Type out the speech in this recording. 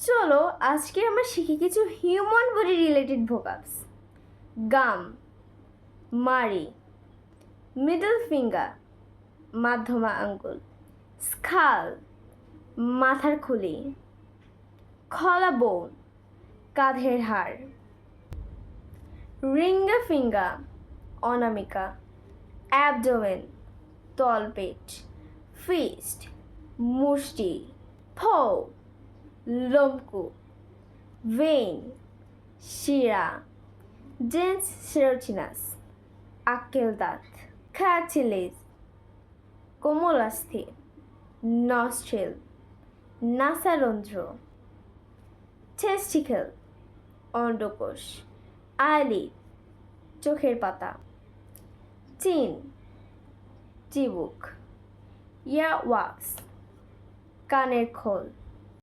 চলো, আজকে আমরা শিখি কিছু human body related vocabs gum মারি মিডল ফিঙ্গার মাধ্যমা আঙ্গুল স্কাল মাথার খুলি খলা বোন কাঁধের হাড় রিঙ্গা ফিঙ্গা অনামিকা অ্যাবডোমেন তলপেট ফিস্ট মুষ্টি ফো লোমকূপ ভেইন, শিরা জেন্স সেরোচিনাস আক্কেল দাঁত খাচিলিস কোমলাস্থি নস্ট্রেল, নাসারন্ধ্র টেস্টিকেল অন্ডকোষ আইলিড চোখের পাতা, চিন, চিবুক ইয়ার ওয়াক্স কানের খোল।